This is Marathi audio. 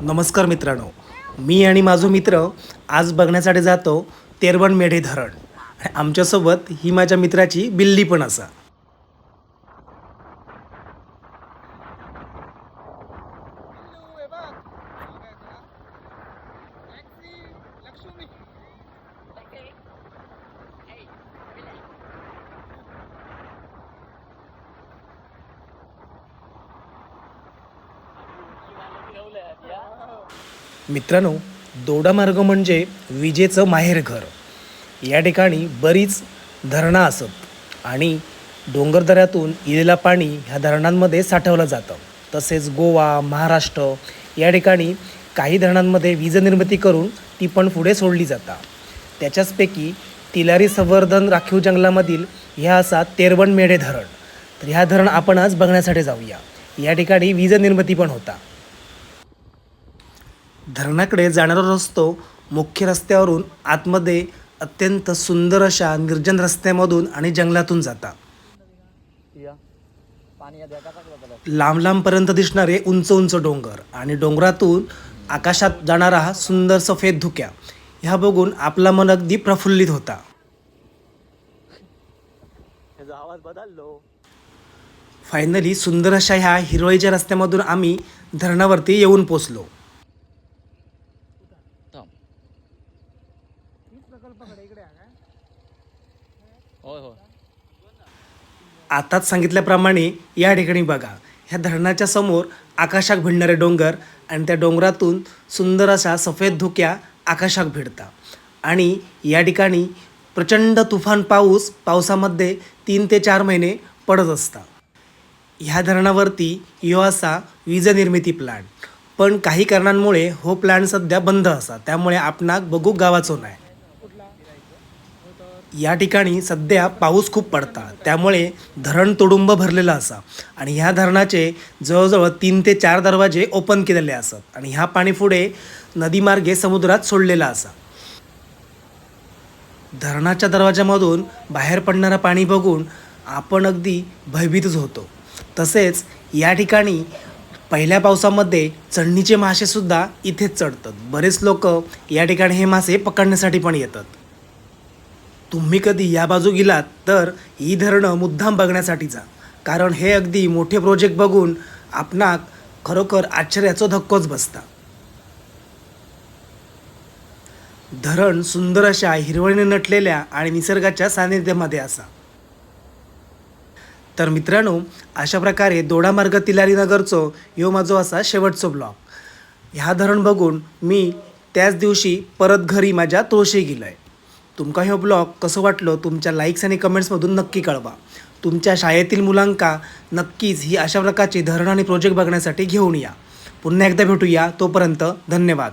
नमस्कार मित्रांनो मी आणि माझो मित्र आज बघण्यासाठी जातो तेरवण मेढे धरण. आमच्यासोबत ही माझ्या मित्राची बिल्ली पण असा. मित्रांनो दोडामार्ग म्हणजे विजेचं माहेरघर या ठिकाणी बरीच धरणं असत आणि डोंगरदऱ्यातून इलेला पाणी ह्या धरणांमध्ये साठवलं जातं. तसेच गोवा महाराष्ट्र या ठिकाणी काही धरणांमध्ये वीज निर्मिती करून ती पण पुढे सोडली जातात त्याच्याचपैकी तिलारी संवर्धन राखीव जंगलामधील ह्या असा तेरवण मेढे धरण. तर ह्या धरण आपण आज बघण्यासाठी जाऊया. या ठिकाणी वीज निर्मिती पण होता. धरणाकडे जाणारा रस्तो मुख्य रस्त्यावरून आतमध्ये अत्यंत सुंदर अशा निर्जन रस्त्यामधून आणि जंगलातून जाता. लांब लांबपर्यंत दिसणारे उंच उंच डोंगर आणि डोंगरातून आकाशात जाणारा हा सुंदर सफेद धुक्या ह्या बघून आपला मन अगदी प्रफुल्लित होता. फायनली सुंदर अशा ह्या हिरवळीच्या रस्त्यामधून आम्ही धरणावरती येऊन पोचलो. होय होय. आताच सांगितल्याप्रमाणे या ठिकाणी बघा ह्या धरणाच्या समोर आकाशात भिडणारे डोंगर आणि त्या डोंगरातून सुंदर अशा सफेद धुक्या आकाशात भिडता. आणि या ठिकाणी प्रचंड तुफान पाऊस पावसामध्ये तीन ते चार महिने पडत असता. ह्या धरणावरती यो असा वीज निर्मिती प्लांट पण काही कारणांमुळे हो प्लांट सध्या बंद असा. त्यामुळे आपणाक बघू गावाचो नाही या ठिकाणी सध्या पाऊस खूप पडता. त्यामुळे धरण तुडुंब भरलेलं असा. आणि ह्या धरणाचे जवळजवळ तीन ते चार दरवाजे ओपन केलेले असत. आणि ह्या पाणी पुढे नदीमार्गे समुद्रात सोडलेला असा. धरणाच्या दरवाजामधून बाहेर पडणारं पाणी बघून आपण अगदी भयभीतच होतो. तसेच या ठिकाणी पहिल्या पावसामध्ये चढणीचे मासेसुद्धा इथेच चढतात. बरेच लोक या ठिकाणी हे मासे पकडण्यासाठी पण येतात. तुम्ही कधी या बाजू गेलात तर ही धरणं मुद्दाम बघण्यासाठी जा कारण हे अगदी मोठे प्रोजेक्ट बघून आपणाक खरोखर आश्चर्याचो धक्कोच बसता. धरण सुंदर अशा हिरवळीने नटलेल्या आणि निसर्गाच्या सानिध्यामध्ये असा. तर मित्रांनो अशा प्रकारे दोडामार्ग तिलारी नगरचो ह्यो माझो असा शेवटचो ब्लॉग ह्या धरण बघून मी त्याच दिवशी परत घरी माझ्या तुळशी गेलो आहे तुमका हे ब्लॉग कसं वाटलो तुमच्या लाईक्स आणि कमेंट्समधून नक्की कळवा. तुमच्या शाळेतील मुलांका नक्कीच ही अशा प्रकारची धरण आणि प्रोजेक्ट बघण्यासाठी घेऊन या. पुन्हा एकदा भेटूया तोपर्यंत धन्यवाद.